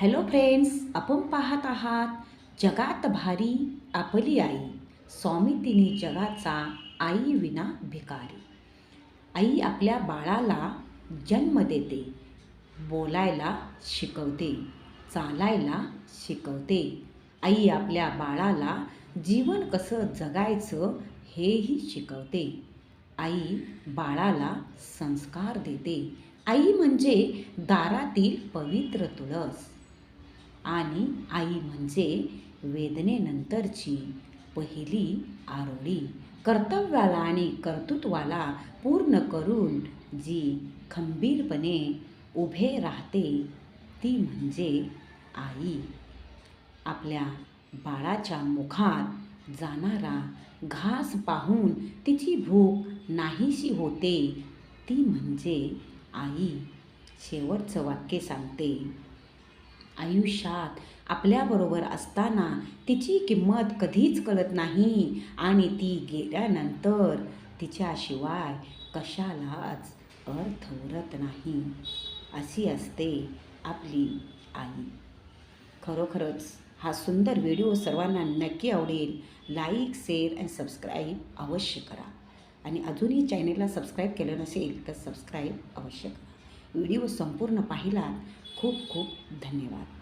Hello friends आपण पाहत आहात जगात भारी आपली आई. स्वामी तिने जगाचा आई विना भिकारी. आई आपल्या बाळाला जन्म देते बोलायला शिकवते चालायला शिकवते. आई आपल्या बाळाला जीवन कसं जगायचं हेही शिकवते. आई बाळाला संस्कार देते. आई म्हणजे दारातील पवित्र तुळस. आणि आई म्हणजे वेदनेनंतरची पहिली आरोळी. कर्तव्याला आणि कर्तृत्वाला पूर्ण करून जी खंबीरपणे उभे राहते ती म्हणजे आई. आपल्या बाळाच्या मुखात जाणारा घास पाहून तिची भूक नाहीशी होते ती म्हणजे आई. शेवटचं वाक्य सांगते. आयुष्यात आपल्याबरोबर असताना तिची किंमत कधीच कळत नाही आणि ती गेल्यानंतर तिच्याशिवाय कशालाच अर्थ उरत नाही. अशी असते आपली आई. खरोखरच हा सुंदर व्हिडिओ सर्वांना नक्की आवडेल. लाईक शेअर अँड सबस्क्राईब अवश्य करा. आणि अजूनही चॅनेलला सबस्क्राईब केलं नसेल तर सबस्क्राईब अवश्य करा. व्हिडिओ संपूर्ण पाहिलात खूप खूप धन्यवाद.